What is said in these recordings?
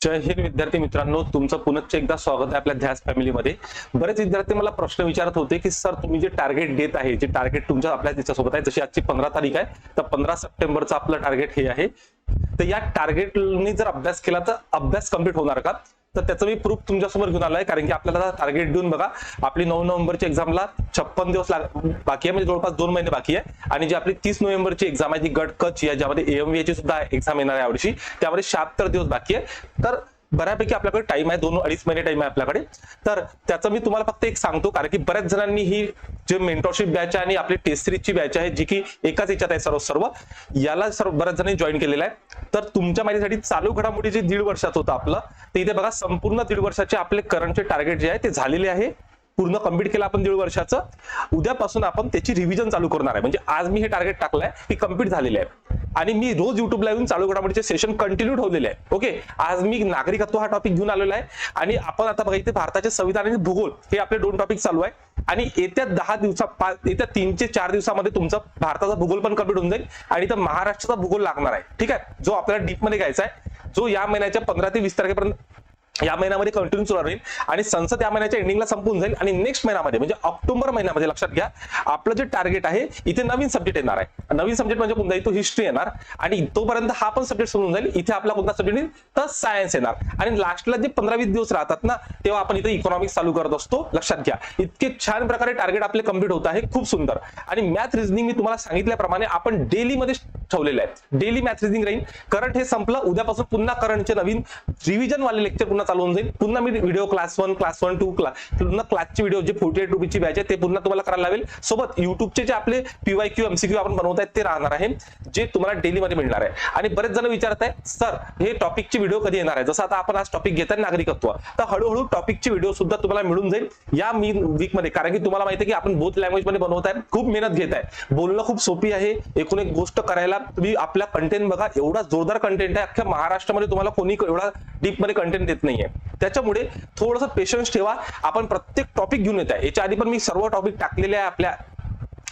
जय हिंद विद्यार्थी मित्रांनो तुमचं पुनश्च एकदा स्वागत आहे आपल्या ध्यास फॅमिलीमध्ये बरेच विद्यार्थी मला प्रश्न विचारत होते की सर तुम्ही जे टार्गेट देत आहे जे टार्गेट तुमच्या आपल्या त्याच्यासोबत आहे जशी आजची पंधरा तारीख आहे तर पंधरा सप्टेंबरचं आपलं टार्गेट हे आहे. तर या टार्गेटने जर अभ्यास केला तर अभ्यास कंप्लीट होणार का? तर त्याचं मी प्रूफ तुमच्यासमोर घेऊन आलोय कारण की आपल्याला टार्गेट देऊन बघा आपली नऊ नोव्हेंबरची एक्झामला छप्पन दिवस लाग बाकी आहे म्हणजे जवळपास दोन महिने बाकी आहे. आणि जी आपली तीस नोव्हेंबरची एक्झाम आहे जी गट कची आहे ज्यामध्ये एएमव्ही ची सुद्धा एक्झाम येणार आहे यावर्षी त्यामध्ये शहात्तर दिवस बाकी आहे. तर बऱ्यापैकी आपल्याकडे टाइम आहे दोन अडीच महिने टाइम आहे आपल्याकडे. तर त्याचं मी तुम्हाला फक्त एक सांगतो कारण की बऱ्याच जणांनी ही जे मेंटॉरशिप बॅच आहे आणि आपली टेस्ट सिरीजची बॅच आहे जी की एकाच याच्यात आहे सर्व सर्व याला सर्व बऱ्याच जणांनी जॉईन केलेलं आहे. तर तुमच्या माझ्यासाठी चालू घडामोडी जे दीड वर्षात होतं आपलं ते इथे बघा संपूर्ण दीड वर्षाचे आपले करंटचे टार्गेट जे आहे ते झालेले आहे. पूर्ण कंप्लीट केलं आपण दीड वर्षाचं. उद्यापासून आपण त्याची रिव्हिजन चालू करणार आहे. म्हणजे आज मी हे टार्गेट टाकलंय की कंप्लीट झालेले आहे. आणि मी रोज युट्यूबला येऊन चालू घडामोडीचे सेशन कंटिन्यू ठेवलेले आहे. ओके आज मी नागरिकत्व हा टॉपिक घेऊन आलेला आहे. आणि आपण आता बघा इथे भारताचे संविधान आणि भूगोल हे आपले दोन टॉपिक चालू आहे. आणि येत्या दहा दिवसा पाच येत्या तीन ते चार दिवसामध्ये तुमचा भारताचा भूगोल पण कंप्लीट होऊन जाईल. आणि इथं महाराष्ट्राचा भूगोल लागणार आहे. ठीक आहे? जो आपल्याला डीपमध्ये घ्यायचा आहे. जो या महिन्याच्या पंधरा ते वीस तारखेपर्यंत या महिन्यामध्ये कंटिन्यू सुरू राहील. आणि संसद या महिन्याच्या एंडिंगला संपून जाईल. आणि नेक्स्ट महिन्यामध्ये म्हणजे ऑक्टोबर महिन्यामध्ये लक्षात घ्या आपलं जे टार्गेट आहे इथे नवीन सब्जेक्ट येणार आहे. नवीन सब्जेक्ट म्हणजे कोणता? तो हिस्ट्री येणार. आणि तोपर्यंत हा पण सब्जेक्ट समजून जाईल. इथे आपला कोणता सब्जेक्ट येईल? तर सायन्स येणार. आणि लास्टला जे पंधरा वीस दिवस राहतात ना तेव्हा आपण इथे इकॉनॉमिक्स चालू करत असतो. लक्षात घ्या. इतके छान प्रकारे टार्गेट आपले कंप्लीट होत आहे. खूप सुंदर. आणि मॅथ रिझनिंग मी तुम्हाला सांगितल्याप्रमाणे आपण डेलीमध्ये ठेवलेलं आहे डेली मॅथ रिझनिंग राहील. करंट हे संपलं. उद्यापासून पुन्हा करंटचे नवीन रिव्हिजन वाले लेक्चर पुन्हा चालू होऊन जाईल. पुन्हा मी video class one class one two class पुन्हा क्लासचे व्हिडिओ जे फोर्टी एट रुपीची बॅच आहे ते पुन्हा तुम्हाला करायला लागेल सोबत युट्यूबचे जे आपले पीवाय क्यू एमसीक्यू आपण बनवत आहेत ते राहणार आहे जे तुम्हाला डेली मध्ये मिळणार आहे. आणि बरेच जण विचारत आहे सर हे टॉपिकचे व्हिडिओ कधी येणार आहे? जसं आता आपण आज टॉपिक घेत आहे नागरिकत्व. तर हळूहळू टॉपिकचे व्हिडिओ सुद्धा तुम्हाला मिळून जाईल. या मी वीकमध्ये कारण की तुम्हाला माहिती आहे की आपण बोथ लँग्वेजमध्ये बनवत आहे खूप मेहनत घेत आहे. बोलणं खूप सोपी आहे. एकूण एक गोष्ट करायला तुम्ही आपला कंटेंट बघा. एवढा जोरदार कंटेंट आहे अख्ख्या महाराष्ट्रामध्ये तुम्हाला कोणी एवढा डीपमध्ये कंटेंट देत नाही नाहीये. त्याच्यामुळे थोडंसं पेशन्स ठेवा. आपण प्रत्येक टॉपिक घेऊन येत आहे याच्या आधी पण मी सर्व टॉपिक टाकलेले आहे आपल्या.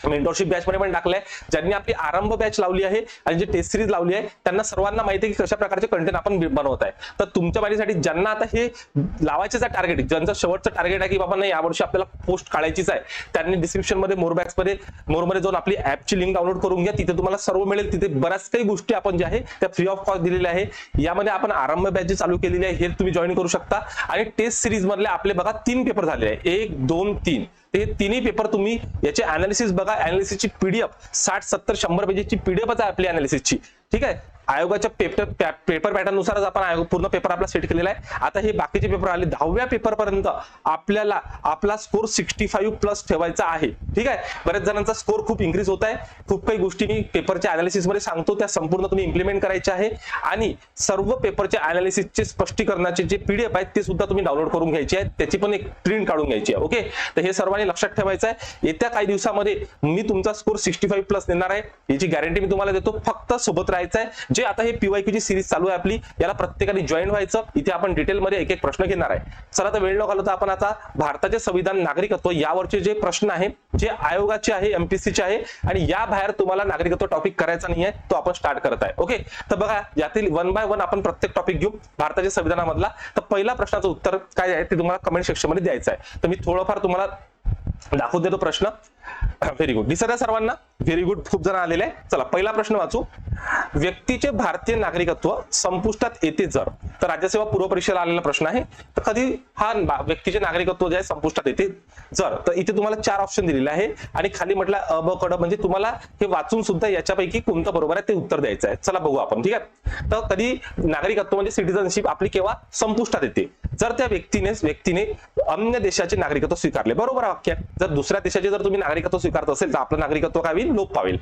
मेंटॉरशिप बॅच मध्ये पण टाकलंय. ज्यांनी आपली आरंभ बॅच लावली आहे आणि जे टेस्ट सिरीज लावली आहे त्यांना सर्वांना माहिती आहे की कशा प्रकारचे कंटेंट आपण बनवत आहे. तर तुमच्या माहितीसाठी ज्यांना आता हे लावायचं आहे टार्गेट ज्यांचं शेवटचं टार्गेट आहे की बाबा नाही यावर्षी आपल्याला पोस्ट काढायचीच आहे त्यांनी डिस्क्रिप्शनमध्ये मोर बॅक्समध्ये मोरमध्ये जाऊन आपली ऍपची लिंक डाउनलोड करून घ्या. तिथे तुम्हाला सर्व मिळेल. तिथे बऱ्याच काही गोष्टी आपण ज्या आहे त्या फ्री ऑफ कॉस्ट दिलेल्या आहे. यामध्ये आपण आरंभ बॅच जी चालू केलेली आहे हे तुम्ही जॉईन करू शकता. आणि टेस्ट सिरीज मधले आपले बघा तीन पेपर झाले आहे. एक दोन तीन. ते तिन्ही पेपर तुम्ही याचे अनालिसिस बघा. अनालिसिसची पीडीएफ साठ सत्तर शंभर पेजेसची पीडीएफच आहे आपली अनालिसिसची ठीक आहे? आयोगाच्या पेपर पेपर पॅटर्ननुसारच आपण आयोग पूर्ण पेपर आपला सेट केलेला आहे. आता हे बाकीचे पेपर आले दहाव्या पेपर पर्यंत आपल्याला आपला स्कोर सिक्स्टी फाईव्ह प्लस ठेवायचा आहे. ठीक आहे? बऱ्याच जणांचा स्कोर खूप इन्क्रीज होत आहे. खूप काही गोष्टी मी पेपरच्या अनालिसिसमध्ये सांगतो त्या संपूर्ण तुम्ही इम्प्लिमेंट करायचे आहे. आणि सर्व पेपरच्या अनालिसिसचे स्पष्टीकरणाचे जे पीडीएफ आहेत ते सुद्धा तुम्ही डाउनलोड करून घ्यायचे आहेत. त्याची पण एक प्रिंट काढून घ्यायची आहे ओके तर हे सर्वांनी लक्षात ठेवायचं आहे. येत्या काही दिवसामध्ये मी तुमचा स्कोर सिक्स्टी फाईव्ह प्लस देणार आहे. याची गॅरंटी मी तुम्हाला देतो. फक्त सोबत राहायचं आहे जे आता हे पीवायक्यूची सिरीज चालू आहे आपली याला प्रत्येकाने जॉईन व्हायचं. इथे आपण डिटेलमध्ये एक एक प्रश्न घेणार आहे. चला आता वेळ न घालवता आपण आता भारताचे संविधान नागरिकत्व यावरचे जे प्रश्न आहे जे आयोगाचे आहे एमपीसीचे आहे आणि या बाहेर तुम्हाला नागरिकत्व टॉपिक करायचा नाही आहे तो आपण स्टार्ट करत आहे. ओके तर बघा यातील वन बाय वन आपण प्रत्येक टॉपिक घेऊ भारताच्या संविधानामधला. तर पहिला प्रश्नाचं उत्तर काय आहे ते तुम्हाला कमेंट सेक्शनमध्ये द्यायचं आहे. तर मी थोडंफार तुम्हाला दाखवून देतो प्रश्न. व्हेरी गुड दिसत आहे सर्वांना? व्हेरी गुड खूप जण आलेले आहे चला पहिला प्रश्न वाचू. व्यक्तीचे भारतीय नागरिकत्व संपुष्टात येते जर तर राज्यसेवा पूर्व परीक्षेला आलेला प्रश्न आहे. तर कधी हा व्यक्तीचे नागरिकत्व जे आहे संपुष्टात येते जर तर इथे तुम्हाला चार ऑप्शन दिलेले आहे. आणि खाली म्हटलं अ ब कड म्हणजे तुम्हाला हे वाचून सुद्धा याच्यापैकी कोणतं बरोबर आहे ते उत्तर द्यायचं आहे. चला बघू आपण ठीक आहे? तर कधी नागरिकत्व म्हणजे सिटिझनशिप आपली केव्हा? संपुष्टात येते. जर त्या व्यक्तीने व्यक्तीने अन्य देशाचे नागरिकत्व स्वीकारले. बरोबर वाक्य. जर दुसऱ्या देशाचे जर तुम्ही नागरिकत्व स्वीकारत असेल तर आपलं नागरिकत्व काय होईल? लोप पावेल.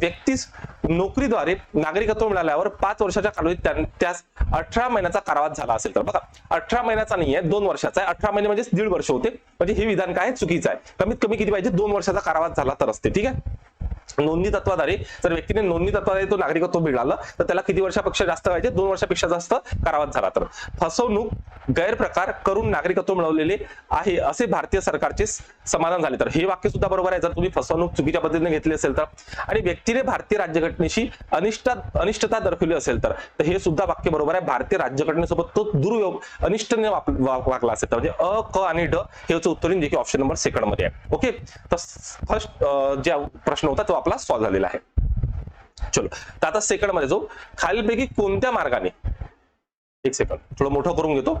व्यक्तीस नोकरीद्वारे नागरिकत्व मिळाल्यावर पाच वर्षाच्या कालावधीत त्यास अठरा महिन्याचा कारावास झाला असेल तर. बघा अठरा महिन्याचा नाही आहे दोन वर्षाचा आहे. अठरा महिने म्हणजे दीड वर्ष होते. म्हणजे हे विधान काय? चुकीचं आहे. कमीत कमी किती पाहिजे? दोन वर्षाचा कारावास झाला तर असते. ठीक आहे? नोंदणी तत्वाद्वारे जर व्यक्तीने नोंदणी तत्वाद्वारे तो नागरिकत्व मिळालं तर त्याला किती वर्षापेक्षा जास्त पाहिजे? दोन वर्षापेक्षा जास्त कारावास झाला तर. फसवणूक गैरप्रकार करून नागरिकत्व मिळवलेले आहे असे भारतीय सरकारचे समाधान झाले तर. हे वाक्य सुद्धा बरोबर आहे. जर तुम्ही फसवणूक चुकीच्या पद्धतीने घेतली असेल तर. आणि व्यक्तीने भारतीय राज्यघटनेशी अनिष्ट अनिष्टता दर्शवली असेल तर हे सुद्धा वाक्य बरोबर आहे. भारतीय राज्यघटनेसोबत तो दुर्योग अनिष्टने वागला असेल तर. म्हणजे अ क आणि ड हे याचं उत्तर देखील ऑप्शन नंबर सेकंडमध्ये आहे. ओके तर फर्स्ट जे प्रश्न होता तो आपला सॉल्व्ह झालेला आहे. चलो तर आता सेकंडमध्ये जाऊ. खालीलपैकी कोणत्या मार्गाने? एक सेकंड थोडं मोठं करून घेतो.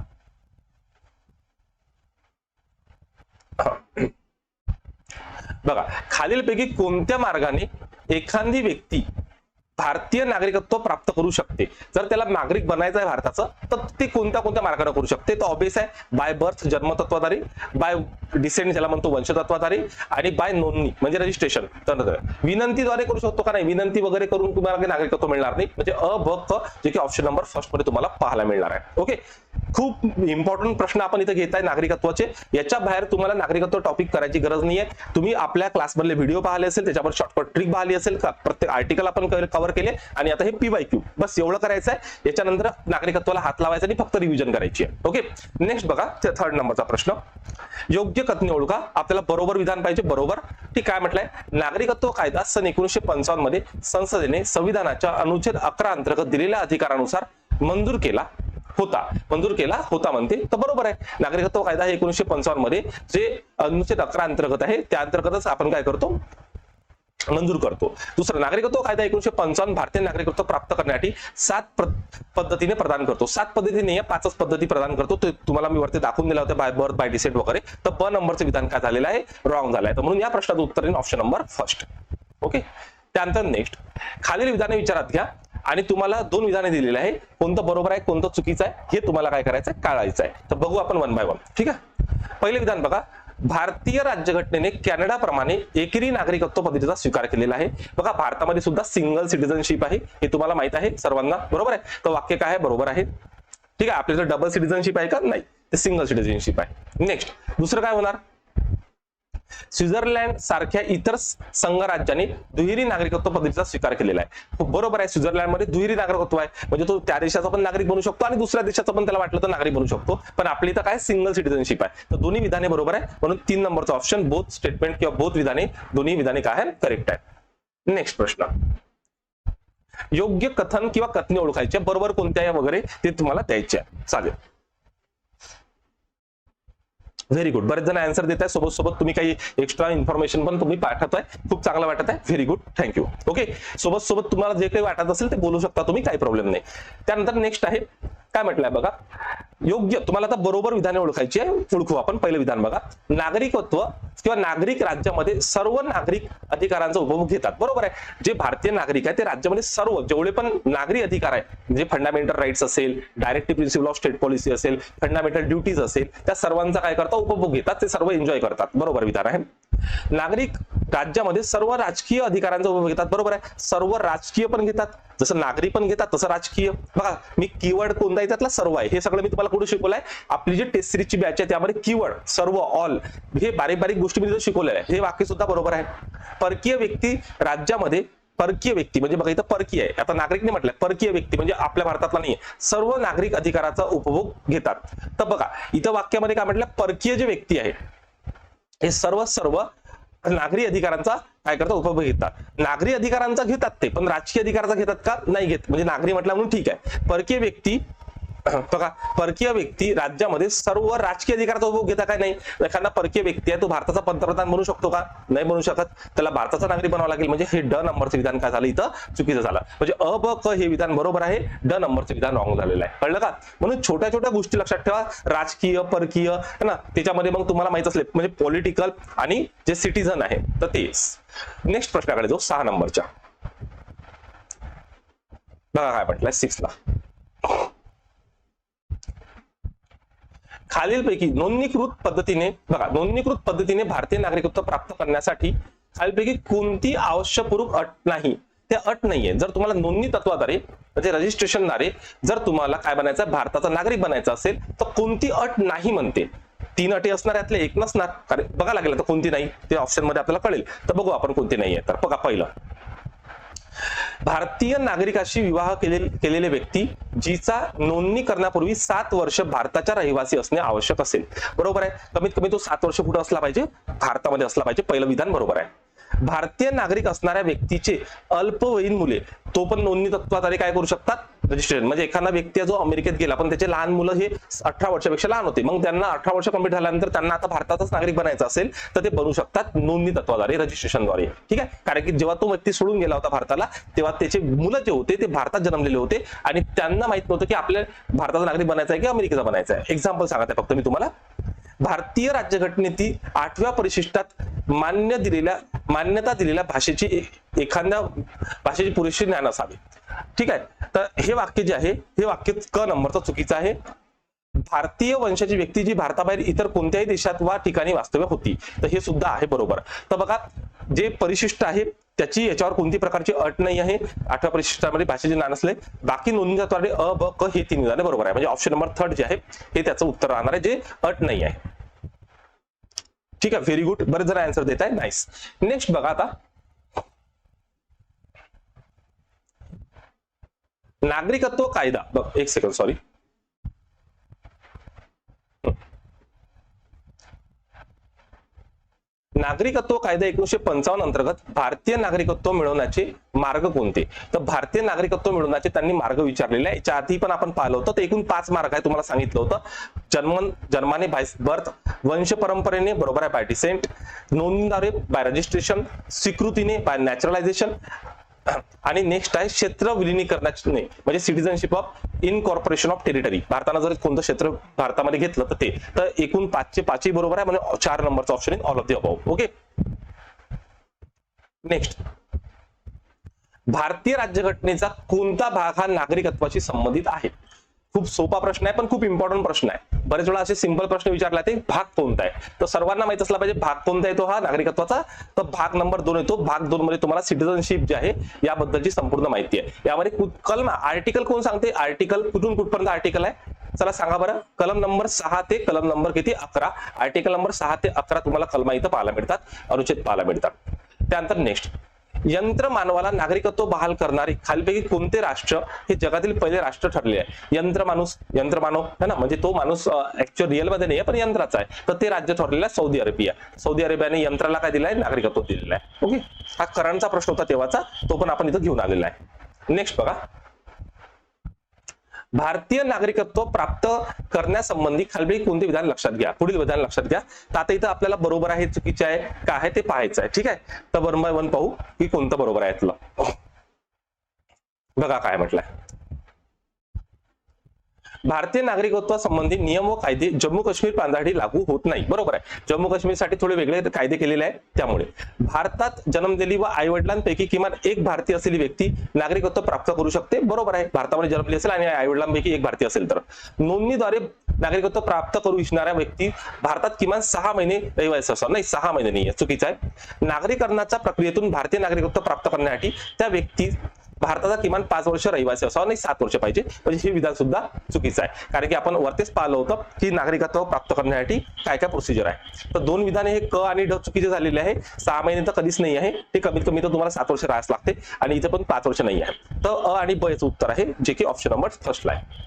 बघा खालीलपैकी कोणत्या मार्गाने एखादी व्यक्ती भारतीय नागरिकत्व प्राप्त करू शकते. जर त्याला नागरिक बनायचं आहे भारताचं तर ते कोणत्या कोणत्या मार्गाने करू शकते? तर ऑबियस आहे. बाय बर्थ जन्मतत्वाधारी बाय डिसेंट ज्याला म्हणतो वंशतत्वाधारी आणि बाय नोंदणी म्हणजे रजिस्ट्रेशन तर विनंतीद्वारे करू शकतो का नाही? विनंती वगैरे करून तुम्हाला नागरिकत्व मिळणार नाही. म्हणजे अ ब क जे की ऑप्शन नंबर फर्स्टमध्ये तुम्हाला पाहायला मिळणार आहे. ओके खूप इम्पॉर्टंट प्रश्न आपण इथे घेत आहे नागरिकत्वाचे. याच्या बाहेर तुम्हाला नागरिकत्व टॉपिक करायची गरज नाहीये. तुम्ही आपल्या क्लासमधले व्हिडिओ पाहिले असेल त्याच्यावर शॉर्टकट ट्रिक पाहिली असेल का? प्रत्येक आर्टिकल आपण कव्हर केले आणि आता हे पीवाय क्यू बस एवढं करायचं आहे याच्यानंतर नागरिकत्वाला हात लावायचा आणि फक्त रिव्हिजन करायची आहे. ओके नेक्स्ट बघा थर्ड नंबरचा प्रश्न. योग्य कथने ओळखा आपल्याला बरोबर विधान पाहिजे बरोबर? ठीक काय म्हटलंय. नागरिकत्व कायदा सन एकोणीशे पंचावन्नमध्ये संसदेने संविधानाच्या अनुच्छेद अकरा अंतर्गत दिलेल्या अधिकारानुसार मंजूर केला होता. मंजूर केला होता म्हणते तर बरोबर आहे. नागरिकत्व कायदा हे एकोणीशे पंचावन्नमध्ये जे अनुच्छेद अकरा अंतर्गत आहे त्या अंतर्गतच आपण काय करतो? मंजूर करतो. दुसरं नागरिकत्व कायदा एकोणीशे पंचावन्न भारतीय नागरिकत्व प्राप्त करण्यासाठी सात पद्धतीने प्रदान करतो. सात पद्धतीने या पाचच पद्धती प्रदान करतो. ते तुम्हाला मी वरती दाखवून दिला होता बाय बर्थ बाय डिसेंट वगैरे. तर ब नंबरचं विधान काय झालेलं आहे? रॉंग झालं आहे. तर म्हणून या प्रश्नाचं उत्तर येईल ऑप्शन नंबर फर्स्ट. ओके? त्यानंतर नेक्स्ट. खालील विधाने विचारात घ्या आणि तुम्हाला दोन विधाने दिलेले आहे कोणतं बरोबर आहे कोणतं चुकीचं आहे हे तुम्हाला काय करायचं आहे काढायचं आहे तर बघू आपण वन बाय वन ठीक आहे? पहिले विधान बघा. भारतीय राज्यघटनेने कॅनडाप्रमाणे एकेरी नागरिकत्व पद्धतीचा स्वीकार केलेला आहे. बघा भारतामध्ये सुद्धा सिंगल सिटिझनशिप आहे हे तुम्हाला माहीत आहे सर्वांना. बरोबर आहे? तर वाक्य काय आहे? बरोबर आहे. ठीक आहे आपल्याला डबल सिटिझनशिप आहे का? नाही ते सिंगल सिटिझनशिप आहे. नेक्स्ट दुसरं काय होणार? स्वित्झर्लंड सारख्या इतर संघराज्यांनी दुहेरी नागरिकत्व पद्धतीचा स्वीकार केलेला आहे. बरोबर आहे स्वित्झर्लंडमध्ये दुहेरी नागरिकत्व आहे. म्हणजे तो त्या देशाचा पण नागरिक बनू शकतो आणि दुसऱ्या देशाचा पण त्याला वाटलं तर नागरिक बनू शकतो. पण आपली इथं काय? सिंगल सिटिझनशिप आहे. तर दोन्ही विधाने बरोबर आहे. म्हणून तीन नंबरचा ऑप्शन बोथ स्टेटमेंट किंवा बोथ विधाने दोन्ही विधाने काय आहे? करेक्ट आहे. नेक्स्ट प्रश्न. योग्य कथन किंवा कथने ओळखायचे. बरोबर कोणत्या आहे वगैरे ते तुम्हाला द्यायचे आहे. चालेल. व्हेरी गुड बरेच जण आन्सर देत आहे सोबत सोबत तुम्ही काही एक्स्ट्रा इन्फॉर्मेशन पण तुम्ही पाठवताय. खूप चांगलं वाटत आहे. व्हेरी गुड थँक्यू ओके सोबत सोबत तुम्हाला जे काही वाटत असेल ते बोलू शकता तुम्ही. काही प्रॉब्लेम नाही. त्यानंतर नेक्स्ट आहे. काय म्हटलंय बघा? योग्य तुम्हाला आता बरोबर विधाने ओळखायची आहे ओळखू आपण पहिलं विधान बघा. नागरिकत्व किंवा नागरिक राज्यामध्ये सर्व नागरिक अधिकारांचा उपभोग घेतात. बरोबर आहे? जे भारतीय नागरिक आहे ते राज्यामध्ये सर्व जेवढे पण नागरी अधिकार आहे जे फंडामेंटल राईट्स असेल directive principle of state policy असेल फंडामेंटल ड्युटीज असेल त्या सर्वांचा काय करतात? उपभोग घेतात ते सर्व एन्जॉय करतात. बरोबर विधान आहे? नागरिक राज्यामध्ये सर्व राजकीय अधिकारांचा उपयोग घेतात बरोबर आहे? सर्व राजकीय पण घेतात जसं नागरिक पण घेतात तसं राजकीय. बघा मी कीवर्ड कोणता आहे त्यातला सर्व आहे. हे सगळं मी तुम्हाला कुठे शिकवलंय. आपली जी टेस्ट सिरीजची बॅच आहे त्यामध्ये कीवर्ड सर्व ऑल हे बारीक बारीक गोष्टी मी तिथं शिकवलेल्या आहे हे वाक्य सुद्धा बरोबर आहे. परकीय व्यक्ती राज्यामध्ये परकीय व्यक्ती म्हणजे बघा इथं परकीय आहे. आता नागरिकने म्हटलं परकीय व्यक्ती म्हणजे आपल्या भारतातला नाही सर्व नागरिक अधिकाराचा उपभोग घेतात. तर बघा इथं वाक्यामध्ये काय म्हटलं परकीय जे व्यक्ती आहे हे सर्व सर्व नागरी अधिकारांचा काय करतात? उपभोग घेतात. नागरी अधिकारांचा घेतात ते पण राजकीय अधिकाराचा घेतात का? नाही घेत. म्हणजे नागरी म्हटलं म्हणून ठीक आहे. परकीय व्यक्ती बघा परकीय व्यक्ती राज्यामध्ये सर्व राजकीय अधिकाराचा उपभोग घेता काय नाही? एखादा परकीय व्यक्ती आहे तो भारताचा पंतप्रधान बनू शकतो का? नाही बनू शकत. त्याला भारताचा नागरिक बनावा लागेल. म्हणजे हे ड नंबरचं विधान काय झालं इथं? चुकीचं झालं. म्हणजे अ ब क हे विधान बरोबर आहे. ड नंबरचं विधान रॉंग झालेलं आहे. कळलं का? म्हणून छोट्या छोट्या गोष्टी लक्षात ठेवा. राजकीय परकीय है ना? त्याच्यामध्ये मग तुम्हाला माहीत असले म्हणजे पॉलिटिकल आणि जे सिटीझन आहे तर तेच. नेक्स्ट प्रश्नाकडे जाऊ. सहा नंबरच्या. बघा काय म्हटलंय. सिक्स ला. खालीलपैकी नोंदणीकृत पद्धतीने बघा नोंदणीकृत पद्धतीने भारतीय नागरिकत्व प्राप्त करण्यासाठी खालीलपैकी कोणती आवश्यकपूर्वक अट नाही. ते अट नाहीये. जर तुम्हाला नोंदणी तत्वाद्वारे म्हणजे रजिस्ट्रेशनद्वारे जर तुम्हाला काय बनायचं भारताचा नागरिक बनायचा असेल तर कोणती अट नाही म्हणते. तीन अटी असणार यातले एक नसणार. बघा लागेल तर कोणती नाही ते ऑप्शनमध्ये आपल्याला कळेल. तर बघू आपण कोणती नाहीये. तर बघा पहिलं. भारतीय नागरिकाशी विवाह केले केलेले व्यक्ती जिचा नोंदणी करण्यापूर्वी सात वर्ष भारताच्या रहिवासी असणे आवश्यक असेल. बरोबर आहे? कमीत कमी तो सात वर्ष कुठं असला पाहिजे भारतामध्ये असला पाहिजे पहिलं विधान बरोबर आहे. भारतीय नागरिक असणाऱ्या व्यक्तीचे अल्पवयीन मुले तो पण नोंदणी तत्वाद्वारे काय करू शकतात? रजिस्ट्रेशन म्हणजे एखादा व्यक्ती जो अमेरिकेत गेला पण त्याचे लहान मुलं हे अठरा वर्षापेक्षा लहान होते. मग त्यांना अठरा वर्ष कंप्लीट झाल्यानंतर त्यांना आता भारतातच नागरिक बनायचं असेल तर ते बनू शकतात नोंदणी तत्वाद्वारे रजिस्ट्रेशनद्वारे ठीक आहे? कारण की जेव्हा तो व्यक्ती सोडून गेला होता भारताला तेव्हा त्याचे मुलं जे होते ते भारतात जन्मलेले होते आणि त्यांना माहीत नव्हतं की आपल्या भारताचा नागरिक बनायचा आहे की अमेरिकेचा बनायचा आहे. एक्झाम्पल सांगत आहे फक्त मी तुम्हाला. भारतीय राज्यघटनेतील आठव्या परिशिष्टात मान्य दिलेल्या मान्यता दिलेल्या भाषेची एखाद्या भाषेची पुरेशी ज्ञान असावे. ठीक आहे? तर हे वाक्य जे आहे हे वाक्य क नंबरचं चुकीचं आहे. भारतीय वंशाची व्यक्ती जी भारताबाहेर इतर कोणत्याही देशात वा ठिकाणी वास्तव्य होती तर हे सुद्धा आहे बरोबर. तर बघा जे परिशिष्ट आहे त्याची याच्यावर कोणती प्रकारची अट नाही आहे. आठव्या परिशिष्टामध्ये भाषेचे ज्ञान असले बाकी नोंदणीद्वारे अ ब क हे तीन विधाने बरोबर आहे. म्हणजे ऑप्शन नंबर थर्ड जे आहे हे त्याचं उत्तर राहणार आहे जे अट नाही आहे. ठीक आहे व्हेरी गुड बरेच जण आन्सर देत आहे नाईस नेक्स्ट बघा आता. नागरिकत्व कायदा. बघ एक सेकंड सॉरी नागरिकत्व कायदा एकोणीशे पंचावन्न अंतर्गत भारतीय नागरिकत्व मिळवण्याचे मार्ग कोणते? तर भारतीय नागरिकत्व मिळवण्याचे त्यांनी मार्ग विचारलेले आहे याच्या आधी पण आपण पाहिलं होतं. तर एकूण पाच मार्ग आहे तुम्हाला सांगितलं होतं. जन्म जन्माने बाय बर्थ वंश परंपरेने बरोबर आहे बाय डिसेंट नोंदणीद्वारे बाय रजिस्ट्रेशन स्वीकृतीने बाय नॅचरलायझेशन आणि नेक्स्ट आहे क्षेत्र विलिनीकरणाचे म्हणजे citizenship of incorporation of territory भारतानं जर कोणतं क्षेत्र भारतामध्ये घेतलं तर ते. तर एकूण पाचशे पाचही बरोबर आहे म्हणजे चार नंबरचा option in all of the above okay next भारतीय राज्यघटनेचा कोणता भाग हा नागरिकत्वाशी संबंधित आहे? खूप सोपा प्रश्न आहे पण खूप इम्पॉर्टंट प्रश्न आहे. बरेच वेळा असे सिंपल प्रश्न विचारला ते भाग कोणता आहे? तर सर्वांना माहीत असला पाहिजे भाग कोणता येतो हा नागरिकत्वाचा? तर भाग नंबर दोन येतो. भाग दोन मध्ये तुम्हाला सिटिझनशिप जे आहे याबद्दलची संपूर्ण माहिती आहे. यामध्ये कलम आर्टिकल कोण सांगते? आर्टिकल कुठून कुठपर्यंत आर्टिकल आहे? चला सांगा बरं. कलम नंबर सहा ते कलम नंबर किती? अकरा. आर्टिकल नंबर सहा ते अकरा तुम्हाला कलमा इथं पाहायला मिळतात अनुच्छेद पाहायला मिळतात. त्यानंतर नेक्स्ट यंत्र मानवाला नागरिकत्व बहाल करणारे खालीपैकी कोणते राष्ट्र हे जगातील पहिले राष्ट्र ठरले आहे? यंत्र माणूस यंत्र मानव है ना? म्हणजे तो माणूस ऍक्च्युअल रिअलमध्ये नाही पण यंत्राचा आहे. तर ते राज्य ठरलेलं आहे सौदी अरेबिया. सौदी अरेबियाने यंत्राला काय दिलंय? नागरिकत्व दिलेलं आहे. ओके? हा करंटचा प्रश्न होता तेव्हाचा तो पण आपण इथं घेऊन आलेला आहे. नेक्स्ट बघा. भारतीय नागरिकत्व प्राप्त करण्यासंबंधी खालबी कोणते विधान लक्षात घ्या? पुढील विधान लक्षात घ्या. तर आता इथं आपल्याला बरोबर आहे चुकीचे आहे काय आहे ते पाहायचं आहे. ठीक आहे? तर वन बाय वन पाहू की कोणतं बरोबर आहे यातलं बघा काय म्हटलंय. भारतीय नागरिकत्वासंबंधी नियम व कायदे जम्मू काश्मीर प्रांतासाठी लागू होत नाही. बरोबर आहे. जम्मू काश्मीरसाठी थोडे वेगळे कायदे केलेले आहेत. त्यामुळे भारतात जन्मलेली व आईवडिलांपैकी किमान एक भारतीय असलेली व्यक्ती नागरिकत्व प्राप्त करू शकते. बरोबर आहे. भारतामध्ये जन्मली असेल आणि आई वडिलांपैकी एक भारतीय असेल तर. नोंदणीद्वारे नागरिकत्व प्राप्त करू इच्छिणाऱ्या व्यक्ती भारतात किमान सहा महिने रहिवासी असतात. नाही सहा महिने नाही चुकीचं आहे. नागरीकरणाच्या प्रक्रियेतून भारतीय नागरिकत्व प्राप्त करण्यासाठी त्या व्यक्ती भारताचा किमान पाच वर्ष रहिवासी असावा नाही सात वर्ष पाहिजे. म्हणजे हे विधान सुद्धा चुकीचं आहे. कारण की आपण वरतीच पाहिलं होतं की नागरिकत्व प्राप्त करण्यासाठी काय काय प्रोसिजर आहे. तर दोन विधाने हे क आणि ड चुकीचे झालेले आहे. सहा महिने तर कधीच नाही आहे. ते कमीत कमी तर तुम्हाला सात वर्ष राहायला लागते. आणि इथे पण पाच वर्ष नाही आहे. तर अ आणि ब याचं उत्तर आहे जे की ऑप्शन नंबर फर्स्टला आहे.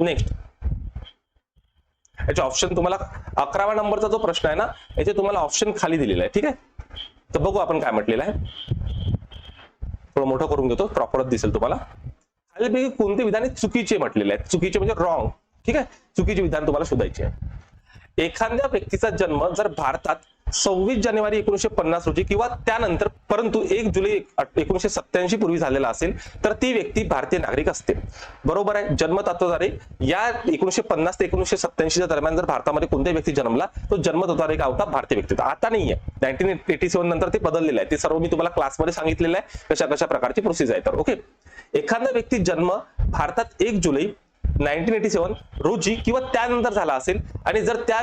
नेक्स्ट याचे ऑप्शन तुम्हाला अकरावा नंबरचा जो प्रश्न आहे ना याचे तुम्हाला ऑप्शन खाली दिलेला आहे. ठीक आहे? तर बघू आपण काय म्हटलेलं आहे. थोडं मोठं करून घेतो प्रॉपरच दिसेल तुम्हाला. खालीपैकी कोणते विधाने चुकीचे म्हटलेले आहेत? चुकीचे म्हणजे रॉंग ठीक आहे? चुकीचे विधान तुम्हाला शोधायचे आहे. एखाद्या व्यक्तीचा जन्म जर भारतात सव्वीस जानेवारी एकोणीशे पन्नास रोजी किंवा त्यानंतर परंतु एक जुलै एकोणीशे सत्याऐंशी पूर्वी झालेला असेल तर ती व्यक्ती भारतीय नागरिक असते. बरोबर आहे? जन्मतत्वाद्वारे या एकोणीशे पन्नास ते एकोणीशे सत्याऐंशीच्या दरम्यान जर भारतामध्ये कोणत्याही व्यक्ती जन्मला तो जन्मतत्वाद्वारे का होता भारतीय व्यक्ती आता आता नाहीये. नाईन्टीन एटी सेव्हन नंतर ते बदललेलं आहे. ते सर्व मी तुम्हाला क्लासमध्ये सांगितलेलं आहे कशा कशा प्रकारची प्रोसेस आहे तर. ओके? एखादा व्यक्ती जन्म भारतात एक जुलै नाईन्टीन एटी सेवन रोजी किंवा त्यानंतर झाला असेल. आणि जर त्या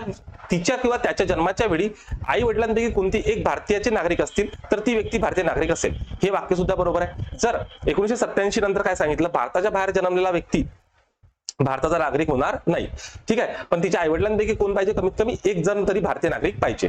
तिच्या किंवा त्याच्या जन्माच्या वेळी आई वडिलांपैकी कोणती एक भारतीयाचे नागरिक असतील तर ती व्यक्ती भारतीय नागरिक असेल. हे वाक्य सुद्धा बरोबर आहे. जर एकोणीशे सत्याऐंशी नंतर काय सांगितलं भारताच्या बाहेर जन्मलेला व्यक्ती भारताचा नागरिक होणार नाही. ठीक आहे? पण तिच्या आईवडिलांपैकी कोण पाहिजे? कमीत कमी एक जण तरी भारतीय नागरिक पाहिजे.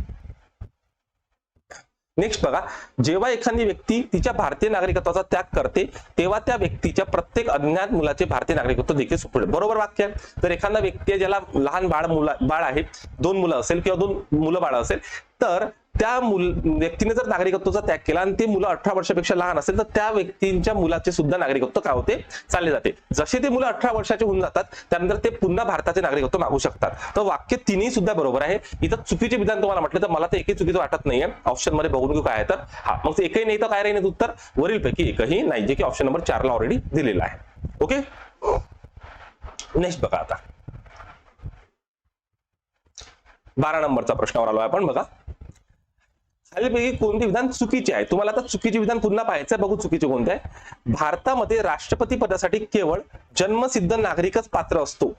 नेक्स्ट बघा जेव्हा एखादी व्यक्ती तिच्या भारतीय नागरिकत्वाचा त्याग करते तेव्हा त्या व्यक्तीच्या प्रत्येक अज्ञात मुलाचे भारतीय नागरिकत्व देखील सुटले बरोबर वाक्य? आहे तर एखादा व्यक्ती ज्याला लहान बाळ मुला बाळ आहे दोन मुलं असेल किंवा दोन मुलं बाळ असेल तर त्या मुल व्यक्तीने जर नागरिकत्वाचा त्याग केला आणि ते मुलं अठरा वर्षापेक्षा लहान असेल तर त्या व्यक्तींच्या मुलाचे सुद्धा नागरिकत्व काय होते? चालले जाते. जसे ते मुलं अठरा वर्षाचे होऊन जातात त्यानंतर ते पुन्हा भारताचे नागरिकत्व मागू शकतात. तर वाक्य तिन्ही सुद्धा बरोबर आहे. इथं चुकीचे विधान तुम्हाला म्हटलं तर मला तर एकही चुकीचं वाटत नाहीये. ऑप्शनमध्ये बघून घेऊ काय तर. हा मग एकही नाही तर काय राहील उत्तर? वरीलपैकी एकही नाही जे की ऑप्शन नंबर चारला ऑलरेडी दिलेला आहे. ओके नेक्स्ट बघा आता. बारा नंबरचा प्रश्नावर आलो आपण बघा. खालीलपैकी कोणते विधान चुकीचे आहे? तुम्हाला आता चुकीचे विधान पुन्हा पाहायचं आहे बघू चुकीचे कोणते आहे. भारतामध्ये राष्ट्रपती पदासाठी केवळ जन्मसिद्ध नागरिकच पात्र असतो.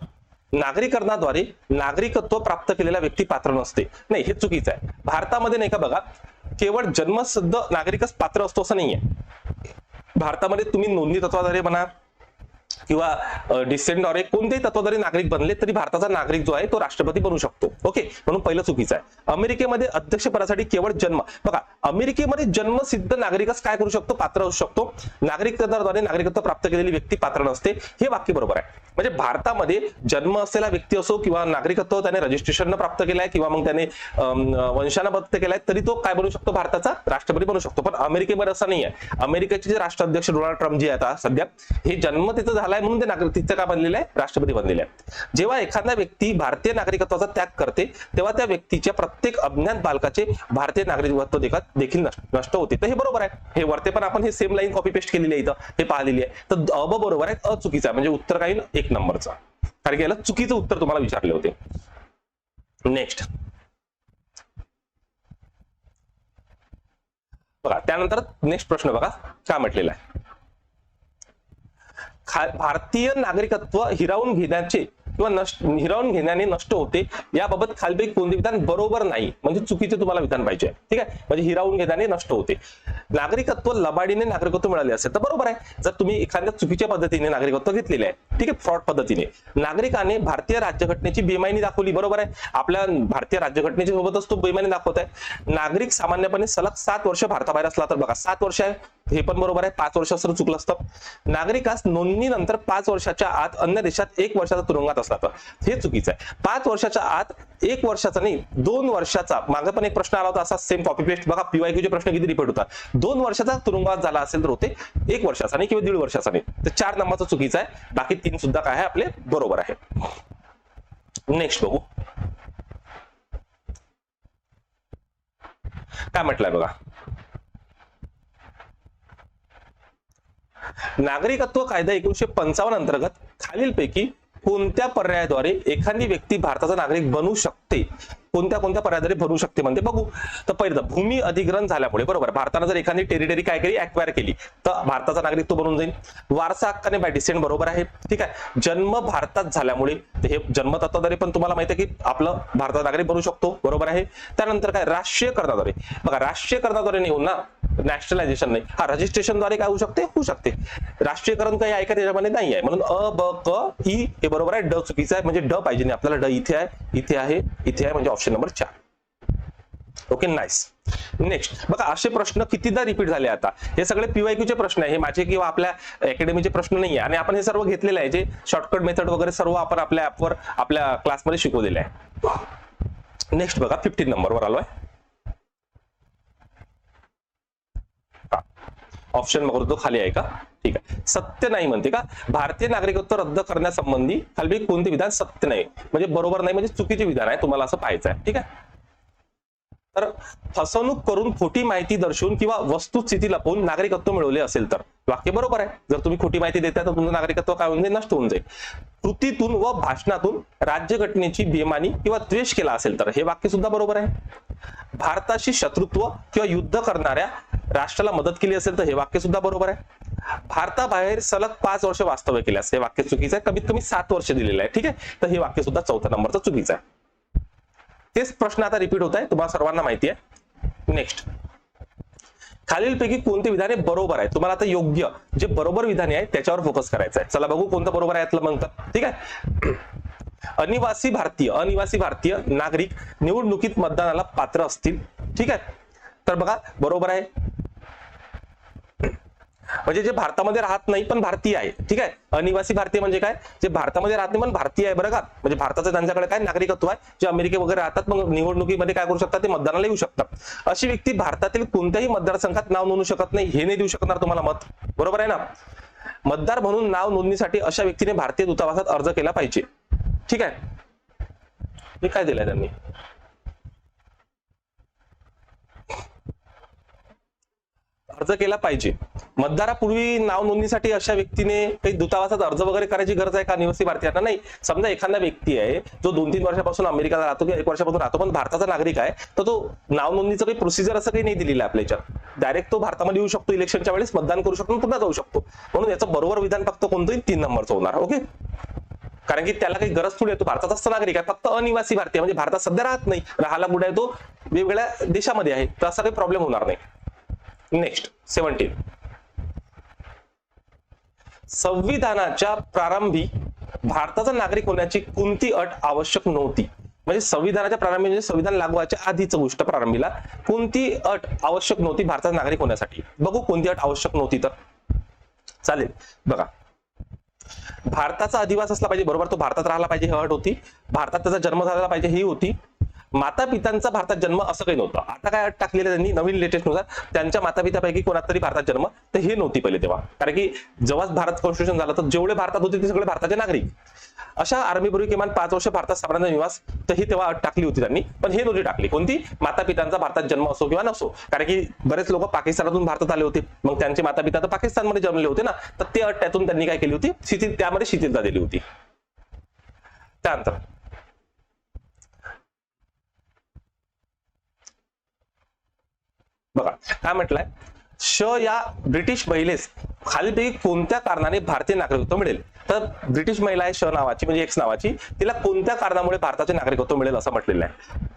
नागरीकरणाद्वारे नागरिकत्व प्राप्त केलेला व्यक्ती पात्र नसते. नाही हे चुकीचं आहे. भारतामध्ये नाही का बघा केवळ जन्मसिद्ध नागरिकच पात्र असतो असं नाहीये. भारतामध्ये तुम्ही नोंदणी तत्वाद्वारे म्हणा किंवा डिसेंट नवारे कोणतेही तत्वाधारी नागरिक बनले तरी भारताचा नागरिक जो आहे तो राष्ट्रपती बनू शकतो. ओके म्हणून पहिलं चुकीचं आहे. अमेरिकेमध्ये अध्यक्षपदासाठी केवळ जन्म. बघा अमेरिकेमध्ये जन्मसिद्ध नागरिकच काय करू शकतो? पात्र असू शकतो. नागरिकत्वाद्वारे नागरिकत्व प्राप्त केलेली व्यक्ती पात्र नसते. हे वाक्य बरोबर आहे. म्हणजे भारतामध्ये जन्म असलेला व्यक्ती असो किंवा नागरिकत्व त्याने रजिस्ट्रेशन प्राप्त केलाय किंवा मग त्याने वंशानं प्राप्त केलाय तरी तो काय बनू शकतो? भारताचा राष्ट्रपती बनू शकतो. पण अमेरिकेमध्ये असं नाही आहे अमेरिकेचे जे राष्ट्राध्यक्ष डोनाल्ड ट्रम्प जे आता सध्या हे जन्म तिथं झालाय म्हणून ते नागरिक तिथं काय बनलेलं आहे राष्ट्रपती बनलेले आहे जेव्हा एखादा व्यक्ती भारतीय नागरिकत्वाचा त्याग करते तेव्हा त्या व्यक्तीच्या प्रत्येक अज्ञात बालकाचे भारतीय नागरिकत्व देखत देखील नष्ट होते. तर हे बरोबर आहे. हे वरते पण आपण हे सेम लाईन कॉपी पेस्ट केलेली आहे इथं. हे पाहिलेली आहे. तर अब बरोबर आहे. अचुकीचं आहे. म्हणजे उत्तर काही एक नंबरचा. कारण की याला चुकीचं उत्तर तुम्हाला विचारले होते. नेक्स्ट बघा त्यानंतर नेक्स्ट प्रश्न बघा. काय म्हटलेला आहे? भारतीय नागरिकत्व हिरावून घेण्याचे किंवा नष्ट हिरावून घेण्याने नष्ट होते याबाबत खालपैकी कोणते विधान बरोबर नाही. म्हणजे चुकीचे तुम्हाला विधान पाहिजे. ठीक आहे? म्हणजे हिरावून घेण्याने नष्ट होते. नागरिकत्व लबाडीने नागरिकत्व मिळाले असेल तर बरोबर आहे. जर तुम्ही एखाद्या चुकीच्या पद्धतीने नागरिकत्व घेतलेले आहे ठीक आहे? फ्रॉड पद्धतीने. नागरिकाने भारतीय राज्यघटनेची बेमानी दाखवली बरोबर आहे? आपल्या भारतीय राज्यघटनेच्या सोबतच तो बेमानी दाखवत आहे. नागरिक सामान्यपणे सलग सात वर्ष भारताबाहेर असला तर बघा सात वर्ष आहे हे पण बरोबर आहे. पाच वर्ष असं चुकलं असतं. नागरिकास नोंदणीनंतर पाच वर्षाच्या आत अन्य देशात एक वर्षाचा तुरुंगात असतो तर हे चुकीचं आहे. पाच वर्षाच्या आत एक वर्षाचा नाही दोन वर्षाचा मागे पण एक प्रश्न आला होता असा सेम कॉपी पेस्ट बघा पीवायक्यूचे प्रश्न किती रिपीट होतात. दोन वर्षाचा तुरुंगात झाला असेल तर होते एक वर्षाचा नाही किंवा दीड वर्षाचा नाही. तर चार नंबरचा चुकीचा आहे. बाकी तीन सुद्धा काय आहे? आपले बरोबर आहे. नेक्स्ट बघू. काय म्हटलंय बघा? नागरिकत्व कायदा एकोणीशे पंचावन्न अंतर्गत खालीलपैकी कोणत्या पर्यायाद्वारे एखादी व्यक्ती भारताचा नागरिक बनू शकते? कोणत्या कोणत्या पर्यायाद्वारे बनू शकते म्हणते? बघू. तर पहिलं भूमी अधिग्रहण झाल्यामुळे बरोबर? भारतानं जर एखादी टेरिटरी काय केली? अक्वायर केली. तर भारताचा नागरिक तो बनून जाईल. वारसा हक्काने बाय डिसेंट बरोबर आहे. ठीक आहे? जन्म भारतात झाल्यामुळे हे जन्मतत्वाद्वारे पण तुम्हाला माहिती आहे की आपलं भारताचा नागरिक बनू शकतो बरोबर आहे? त्यानंतर काय? राष्ट्रीय राष्ट्रीयकरणाद्वारे बघा राष्ट्रीयकरणाद्वारे नाही होऊन ना नॅशनलायझेशन नाही. हा रजिस्ट्रेशनद्वारे काय होऊ शकते? होऊ शकते. राष्ट्रीयकरण काही आहे का त्याच्यामध्ये? नाही आहे. म्हणून अ ब क ई हे बरोबर आहे. ड चुकीचं आहे. म्हणजे ड पाहिजे नाही. आपल्याला ड इथे आहे इथे आहे इथे आहे म्हणजे ऑप्शन नंबर चार. ओके नाईस नेक्स्ट बघा असे प्रश्न कितीदा रिपीट झाले आता? हे सगळे पीवायक्यूचे प्रश्न आहे. हे माझे किंवा आपल्या अकॅडमीचे प्रश्न नाही आहे आणि आपण हे सर्व घेतलेले आहे जे शॉर्टकट मेथड वगैरे सर्व आपण आपल्या ऍपवर आपल्या क्लासमध्ये शिकवलेले आहे. नेक्स्ट बघा फिफ्टीन नंबरवर आलोय. ऑप्शन बघतो तो खाली आहे का? ठीक आहे. सत्य नाही म्हणते का? भारतीय नागरिकत्व रद्द करण्यासंबंधी खाली कोणते विधान सत्य नाही? म्हणजे बरोबर नाही म्हणजे चुकीचे विधान आहे तुम्हाला असं पाहायचं आहे. ठीक आहे? तर फसवणूक करून खोटी माहिती दर्शवून किंवा वस्तुस्थिती लपवून नागरिकत्व मिळवले असेल तर. वाक्य बरोबर आहे. जर तुम्ही खोटी माहिती देताय तर तुमचं नागरिकत्व काय होऊन जाईल? नष्ट होऊन जाईल. कृतीतून व भाषणातून राज्यघटनेची बेमानी किंवा द्वेष केला असेल तर हे वाक्य सुद्धा बरोबर आहे. भारताशी शत्रुत्व किंवा युद्ध करणाऱ्या राष्ट्राला मदत केली असेल तर हे वाक्य सुद्धा बरोबर आहे. भारताबाहेर सलग पाच वर्ष वास्तव्य केल्यास हे वाक्य चुकीचं आहे. कमीत कमी सात वर्ष दिलेलं आहे. ठीक आहे? तर हे वाक्य सुद्धा चौथ्या नंबरचं चुकीचं आहे. तेच प्रश्न आता रिपीट होत आहे. तुम्हाला सर्वांना माहिती आहे. नेक्स्ट खालीलपैकी कोणते विधाने बरोबर आहे तुम्हाला आता योग्य जे बरोबर विधाने आहे त्याच्यावर फोकस करायचं आहे चला बघू कोणतं बरोबर आहे यातलं म्हणतात ठीक आहे? अनिवासी भारतीय अनिवासी भारतीय नागरिक निवडणुकीत मतदानाला पात्र असतील. ठीक आहे? तर बघा बरोबर आहे. म्हणजे जे भारतामध्ये राहत नाही पण भारतीय आहे. ठीक आहे? अनिवासी भारतीय म्हणजे काय? जे भारतामध्ये राहत नाही पण भारतीय आहे बरं का? म्हणजे भारताचं त्यांच्याकडे काय नागरिकत्व आहे? जे अमेरिके वगैरे राहतात मग निवडणुकीमध्ये काय करू शकतात? ते मतदानाला येऊ शकतात. अशी व्यक्ती भारतातील कोणत्याही मतदारसंघात नाव नोंदवू शकत नाही हे नाही देऊ शकणार तुम्हाला मत. बरोबर आहे ना? मतदार म्हणून नाव नोंदणीसाठी अशा व्यक्तीने भारतीय दूतावासात अर्ज केला पाहिजे. ठीक आहे? हे काय दिलंय त्यांनी? अर्ज केला पाहिजे. मतदारापूर्वी नाव नोंदणीसाठी अशा व्यक्तीने काही दूतावासात अर्ज वगैरे करायची गरज आहे का? निवासी भारतीयांना नाही. समजा एखादा व्यक्ती आहे जो दोन तीन वर्षापासून अमेरिकाला राहतो किंवा एक वर्षापासून राहतो पण भारताचा नागरिक आहे तर तो नाव नोंदणीचं काही प्रोसिजर असं काही नाही दिलेलं आहे आपल्याच्यात डायरेक्ट तो भारतामध्ये येऊ शकतो इलेक्शनच्या वेळेस मतदान करू शकतो पुन्हा जाऊ शकतो. म्हणून याचं बरोबर विधान फक्त कोणतंही तीन नंबरचं होणार ओके? कारण की त्याला काही गरज थोडी आहे तो भारताचाच नागरिक आहे फक्त अनिवासी भारतीय म्हणजे भारतात सध्या राहत नाही राहायला कुठे आहे तो वेगवेगळ्या देशामध्ये आहे तर असा काही प्रॉब्लेम होणार नाही. नेक्स्ट सेवन्टीन संविधानाच्या प्रारंभी भारताचा नागरिक होण्याची कोणती अट आवश्यक नव्हती? म्हणजे संविधानाच्या प्रारंभी म्हणजे संविधान लागू व्हायच्या आधीच गोष्ट प्रारंभीला. कोणती अट आवश्यक नव्हती भारताचा नागरिक होण्यासाठी? बघू कोणती अट आवश्यक नव्हती तर. चालेल. बघा. भारताचा अधिवास असला पाहिजे बरोबर? तो भारतात राहिला पाहिजे ही अट होती. भारतात त्याचा जन्म झाला पाहिजे ही होती. माता पितांचा भारतात जन्म असं काही नव्हतं. आता काय अट टाकलेलं त्यांनी नवीन लेटेस्टनुसार त्यांच्या माता पितापैकी कोणात तरी भारतात जन्म तर हे नव्हती पहिले तेव्हा. कारण की जेव्हाच भारत कॉन्स्टिट्यूशन झालं तर जेवढे भारतात होते ते सगळे भारताचे नागरिक. अशा आर्मीपूर्वी किमान पाच वर्ष भारतात सामान्य निवास तर ही तेव्हा अट टाकली होती त्यांनी. पण हे नव्हती टाकली. कोणती? माता पितांचा भारतात जन्म असो किंवा नसो. कारण की बरेच लोक पाकिस्तानातून भारतात आले होते. मग त्यांचे माता पिता तर पाकिस्तानमध्ये जन्मले होते ना. तर ते अट त्यातून त्यांनी काय केली होती? शिथिल त्यामध्ये शिथिलता दिली होती. त्यानंतर बघा काय म्हटलंय? श या ब्रिटिश महिलेस खालीपैकी कोणत्या कारणाने भारतीय नागरिकत्व मिळेल? तर ब्रिटिश महिला आहे श नावाची म्हणजे एक्स नावाची तिला कोणत्या कारणामुळे भारताचे नागरिकत्व मिळेल असं म्हटलेलं आहे?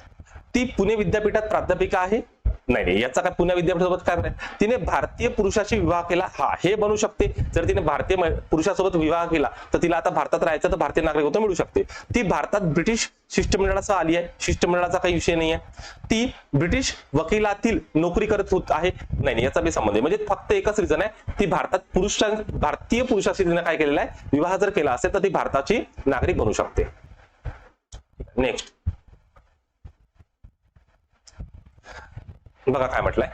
ती पुणे विद्यापीठात प्राध्यापिका आहे? नाही नाही याचा काय पुणे विद्यापीठासोबत काय नाही. तिने भारतीय पुरुषाशी विवाह केला. हा हे बनू शकते. जर तिने भारतीय पुरुषासोबत विवाह केला तर तिला आता भारतात राहायचं तर भारतीय नागरिकत्व मिळू शकते. ती भारतात ब्रिटिश शिष्टमंडळाचा आली आहे. शिष्टमंडळाचा काही विषय नाही आहे. ती ब्रिटिश वकिलातील नोकरी करत होत आहे. नाही नाही याचा बी संबंध आहे म्हणजे फक्त एकच रिझन आहे. ती भारतात पुरुषां भारतीय पुरुषाशी तिने काय केलेलं आहे? विवाह जर केला असेल तर ती भारताची नागरिक बनू शकते. नेक्स्ट बघा काय म्हटलंय.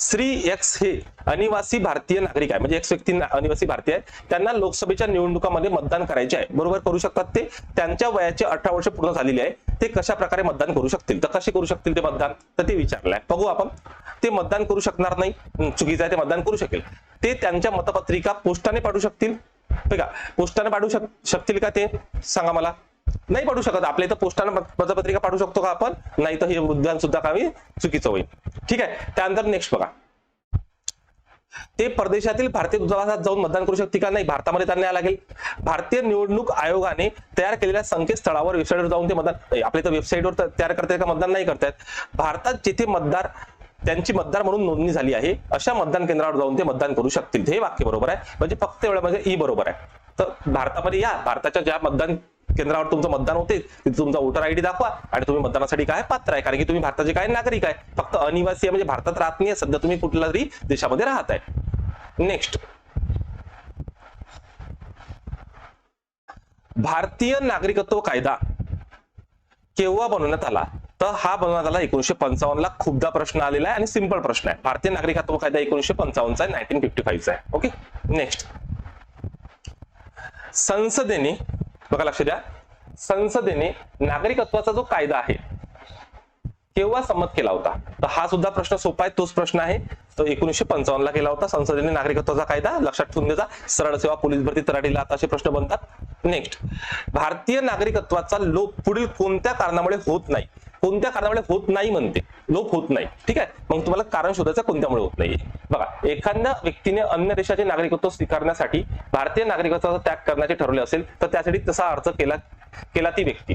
श्री एक्स हे अनिवासी भारतीय नागरिक आहे. म्हणजे एक्स व्यक्ती अनिवासी भारतीय आहे. त्यांना लोकसभेच्या निवडणुकामध्ये मतदान करायचे आहे. बरोबर करू शकतात ते. त्यांच्या वयाचे अठरा वर्ष पूर्ण झालेली आहे. ते कशा प्रकारे मतदान करू शकतील? तर कसे करू शकतील ते मतदान? तर ते विचारलंय. बघू आपण. ते मतदान करू शकणार नाही. चुकीचं आहे ते मतदान करू शकेल. ते त्यांच्या मतपत्रिका पोस्टाने पाठवू शकतील. का पोस्टाने पाठवू शक शकतील का ते? सांगा मला. नाही पाठवू शकत. आपल्या इथं पोस्टाने मत- मतपत्रिका पाठवू शकतो का आपण? नाही तर हे उद्यान सुद्धा काही चुकीचं होईल. ठीक आहे? त्यानंतर नेक्स्ट बघा. ते परदेशातील भारतीय दूतावासात जाऊन मतदान करू शकते का? नाही भारतामध्ये त्यांना यावं लागेल. भारतीय निवडणूक आयोगाने तयार केलेल्या संकेतस्थळावर वेबसाईटवर जाऊन ते मतदान नाही, आपल्या तर वेबसाईटवर तयार करतात का? मतदान नाही करतात भारतात जिथे मतदार त्यांची मतदार म्हणून नोंदणी झाली आहे अशा मतदान केंद्रावर जाऊन ते मतदान करू शकतील. हे वाक्य बरोबर आहे. म्हणजे फक्त एवढ्यामध्ये म्हणजे ई बरोबर आहे. तर भारतामध्ये या. भारताच्या ज्या मतदान केंद्रावर तुमचं मतदान होते तिथे तुमचा वोटर आयडी दाखवा आणि तुम्ही मतदानासाठी काय पात्र आहे? कारण की तुम्ही भारताचे काय नागरिक आहे? फक्त अनिवासी आहे म्हणजे भारतात राहत नाही सध्या तुम्ही कुठल्या तरी देशामध्ये राहत आहे. नेक्स्ट भारतीय नागरिकत्व कायदा केव्हा बनवण्यात आला? तर हा बनवण्यात आला एकोणीशे पंचावन्न ला. खूपदा प्रश्न आलेला आहे आणि सिंपल प्रश्न आहे. भारतीय नागरिकत्व कायदा एकोणीशे पंचावन्नचा आहे नाईन्टीन फिफ्टी फाईव्हचा आहे. ओके नेक्स्ट संसदेने बघा लक्ष द्या. संसदेने नागरिकत्वाचा जो कायदा आहे केव्हा संमत केला होता? तर हा सुद्धा प्रश्न सोपा आहे तोच प्रश्न आहे. तो एकोणीशे पंचावन्न ला केला होता. संसदेने नागरिकत्वाचा कायदा लक्षात ठेवून द्यायचा सरळ सेवा पोलीस भरती तराटीला आता असे प्रश्न बनतात. नेक्स्ट भारतीय नागरिकत्वाचा लोप पुढील कोणत्या कारणामुळे होत नाही? कोणत्या कारणामुळे होत नाही म्हणते. लोप होत नाही. ठीक आहे? मग तुम्हाला कारण शोधायचं कोणत्यामुळे होत नाही बघा एखाद्या व्यक्तीने अन्य देशाचे नागरिकत्व स्वीकारण्यासाठी भारतीय नागरिकत्वाचा त्याग करण्याचे ठरवले असेल तर त्यासाठी तसा अर्ज केला केला ती व्यक्ती.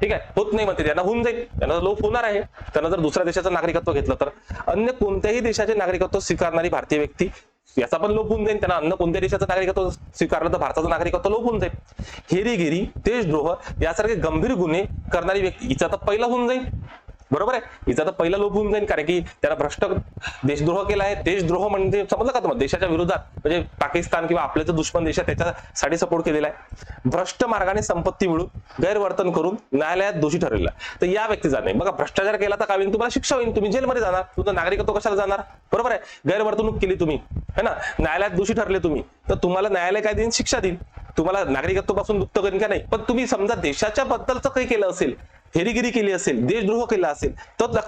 ठीक आहे? होत नाही म्हणते त्यांना होऊन जाईल. त्यांना लोप होणार आहे त्यांना जर दुसऱ्या देशाचं नागरिकत्व घेतलं तर. अन्य कोणत्याही देशाचे नागरिकत्व स्वीकारणारी भारतीय व्यक्ती याचा पण लोप होऊन जाईल. त्यांना अन्न कोणत्या देशाचं नागरिकत्व स्वीकारलं तर भारताचं नागरिकत्व लोप होऊन जाईल. हेरीगिरी देशद्रोह यासारखे गंभीर गुन्हे करणारी व्यक्ती हिचा तर पहिला होऊन जाईल. बरोबर आहे? हिचा तर पहिला लोप होऊन जाईल कारण की त्याला भ्रष्ट देशद्रोह केला आहे. देशद्रोह म्हणजे समजलं का तुम्हाला? देशाच्या विरोधात. म्हणजे पाकिस्तान किंवा आपल्या जो दुश्मन देश आहे त्याच्यासाठी सपोर्ट केलेला आहे. भ्रष्ट मार्गाने संपत्ती मिळून गैरवर्तन करून न्यायालयात दोषी ठरलेला तर या व्यक्तीचा नाही. बघा भ्रष्टाचार केला तर काय होईल? तुम्हाला शिक्षा होईल. तुम्ही जेलमध्ये जाणार. तुमचं नागरिकत्व कशाला जाणार? बरोबर आहे? गैरवर्तणूक केली तुम्ही. है ना? न्यायालयात दोषी ठरले तुम्ही. तर तुम्हाला न्यायालय काय देईन? शिक्षा देईल तुम्हाला नागरिकत्वपासून मुक्त करेन का नाही? पण तुम्ही समजा देशाच्या बद्दलचं काही केलं असेल हेरीगिरी केली असेल देशद्रोह केला असेल तर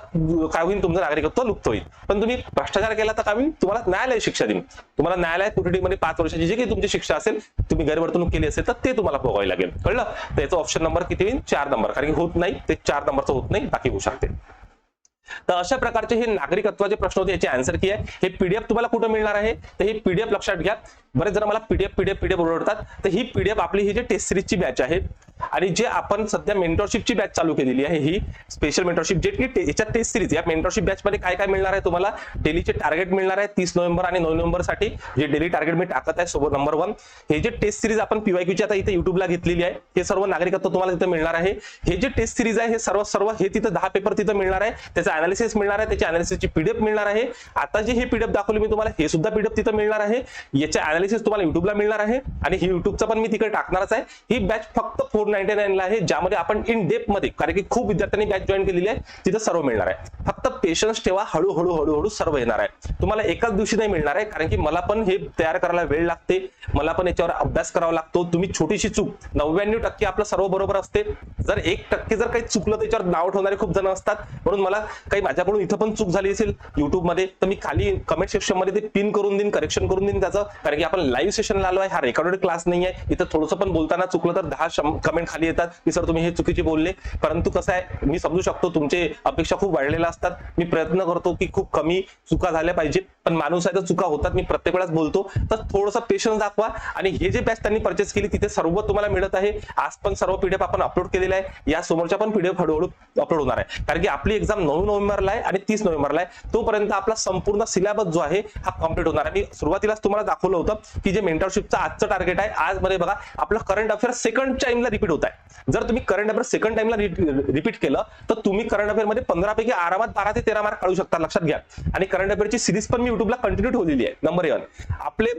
काय होईल तुमचं नागरिकत्व लुप्त होईल. पण तुम्ही भ्रष्टाचार केला तर काय होईल तुम्हाला न्यायालय शिक्षा देईल. तुम्हाला न्यायालय कुठेमध्ये पाच वर्षाची जी काही तुमची शिक्षा असेल तुम्ही गैरवर्तणूक केली असेल तर ते तुम्हाला भोगावी लागेल. कळलं? तर याचा ऑप्शन नंबर किती होईल? चार नंबर कारण की होत नाही ते चार नंबरचं होत नाही बाकी होऊ शकते. तर अशा प्रकारचे हे नागरिकत्वाचे प्रश्न होते याचे आन्सर की आहे. हे पीडीएफ तुम्हाला कुठं मिळणार आहे? तर हे पीडीएफ लक्षात घ्या. बरेच जण मला पीडीएफ पीडीएफ पीडीएफ ओरडतात तर ही पीडीएफ आपली ही जे टेस्ट सिरीजची बॅच आहे आणि जे आपण सध्या मेंटरशिपची बॅच चालू केलेली आहे ही स्पेशल मेंटरशिप जे की याच्यात टेस्ट सिरीज या मेंटरशिप बॅच मध्ये काय काय मिळणार आहे तुम्हाला? डेलीचे टार्गेट मिळणार आहे तीस नोव्हेंबर आणि नऊ नोव्हेंबरसाठी जे डेली टार्गेट मी टाकत आहे सोबत नंबर वन हे जे टेस्ट सिरीज आपण पीवायक्यूची आता इथे युट्यूबला घेतलेली आहे हे सर्व नागरिकत्व तुम्हाला तिथे मिळणार आहे. हे जे टेस्ट सिरीज आहे हे सर्व सर्व हे तिथं दहा पेपर तिथं मिळणार आहे. त्याचा अनालिसिस मिळणार आहे त्याची अनालिसिसची पीडीएफ मिळणार आहे. आता जे हे पीडीएफ दाखवली मी तुम्हाला हे सुद्धा पीडीएफ तिथं मिळणार आहे. याचे अनालिसिस तुम्हाला युट्यूबला मिळणार आहे आणि ही युट्यूबचा पण मी तिकडे टाकणारच आहे. ही बॅच फक्त फोर नाईन्टी नाईनला आहे ज्यामध्ये आपण इन डेपमध्ये कारण की खूप विद्यार्थ्यांनी बॅच जॉईन केलेली आहे तिथं सर्व मिळणार आहे. फक्त पेशन्स ठेवा हळूहळू हळूहळू सर्व येणार आहे. तुम्हाला एकाच दिवशी नाही मिळणार आहे कारण की मला पण हे तयार करायला वेळ लागते. मला पण याच्यावर अभ्यास करावा लागतो. तुम्ही छोटीशी चूक नव्याण्णव टक्के आपलं सर्व बरोबर असते. जर एक टक्के जर काही चुकलं त्याच्यावर नाव ठेवणारे खूप जण असतात. म्हणून मला काही माझ्याकडून इथं पण चूक झाली असेल युट्यूबमध्ये तर मी खाली कमेंट सेक्शनमध्ये ते पिन करून देईन करेक्शन करून देईन त्याचं. कारण की आपण लाईव्ह सेशन आलो आहे हा रेकॉर्डेड क्लास नाही आहे इथं थोडंसं पण बोलताना चुकलं तर दहा कमेंट खाली येतात की सर तुम्ही हे चुकीचे बोलले. परंतु कसं आहे मी समजू शकतो तुमचे अपेक्षा खूप वाढलेल्या असतात. मी प्रयत्न करतो की खूप कमी चुका झाल्या पाहिजे. पण माणूस आहे तर चुका होतात मी प्रत्येक वेळेस बोलतो. तर थोडंसं पेशन्स दाखवा. आणि हे जे बॅच त्यांनी परचेस केली तिथे सर्व तुम्हाला मिळत आहे. आज पण सर्व पीडीएफ आपण अपलोड केलेला आहे. या समोरच्या पण पीडीएफ हळूहळू अपलोड होणार आहे. कारण की आपली एक्झाम नऊ नोव्हेंबरला आहे आणि तीस नोव्हेंबरला आहे. तोपर्यंत आपला संपूर्ण सिलेबस जो आहे हा कंप्लीट होणार आहे. मी सुरुवातीलाच तुम्हाला दाखवलं होतं की जे मेंटरशिपचं आजचं टार्गेट आहे आज मध्ये बघा आपलं करंट अफेअर सेकंड टाइमला रिपीट होत आहे. जर तुम्ही करंट अफेअर सेकंड टाइमला रिपीट केलं तर तुम्ही करंट अफेअरमध्ये पंधरा पैकी आरामात बारा ते तेरा मार्क काढू शकता. लक्षात घ्या. आणि करंट अफेअरची सिरीज पण मी युट्यूबला कंटिन्यू ठेवलेली आहे. नंबर वन आपले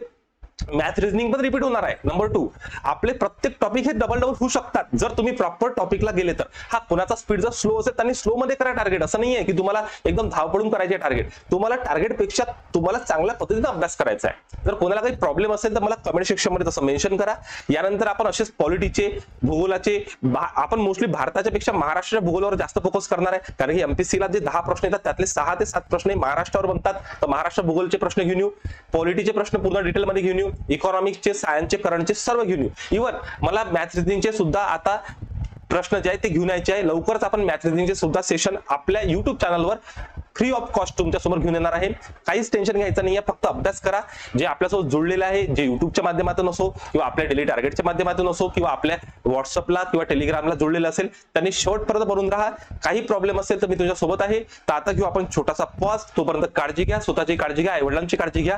मॅथ रिझनिंग पण रिपीट होणार आहे. नंबर टू आपले प्रत्येक टॉपिक हे डबल डबल होऊ शकतात. जर तुम्ही प्रॉपर टॉपिकला गेले तर. हा कोणाचा स्पीड जर स्लो असेल त्यांनी स्लो मध्ये करा टार्गेट असं नाहीये की तुम्हाला एकदम धावपळून करायचे टार्गेट तुम्हाला टार्गेटपेक्षा तुम्हाला चांगल्या पद्धतीने अभ्यास करायचा आहे. जर कोणाला काही प्रॉब्लेम असेल तर मला कमेंट सेक्शनमध्ये तसं मेन्शन करा. यानंतर आपण असेच पॉलिटीचे भूगोलाचे आपण मोस्टली भारताच्या पेक्षा महाराष्ट्राच्या भूगोलावर जास्त फोकस करणार आहे. कारण की एमपीसीला जे दहा प्रश्न येतात त्यातले सहा ते सात प्रश्न महाराष्ट्रावर बनतात. तर महाराष्ट्र भूगोलचे प्रश्न घेऊन येऊ. पॉलिटीचे प्रश्न पूर्ण डिटेलमध्ये घेऊन येऊ. इकॉनॉमिक्सचे सायन्सचे करंटचे सर्व घेऊन येऊ. इव्हन मला मॅथ रिझनिंगचे सुद्धा आता प्रश्न जे आहेत ते घेऊन यायचे आहे. लवकरच आपण मॅथ रिझनिंगचे सुद्धा सेशन आपल्या युट्यूब चॅनलवर फ्री ऑफ कॉस्ट तुमच्यासमोर घेऊन येणार आहे. काहीच टेन्शन घ्यायचं नाही आहे फक्त अभ्यास करा. जे आपल्यासोबत जुळलेलं आहे जे युट्यूबच्या माध्यमातून असो किंवा आपल्या डेली टार्गेटच्या माध्यमातून असो किंवा आपल्या व्हॉट्सअपला किंवा टेलिग्रामला जुळलेलं असेल त्यांनी शेवटपर्यंत बनून राहा. काही प्रॉब्लेम असेल तर मी तुझ्या सोबत आहे. तर आता घेऊ आपण छोटासा पॉज तोपर्यंत काळजी घ्या. स्वतःची काळजी घ्या. आई वडिलांची काळजी घ्या.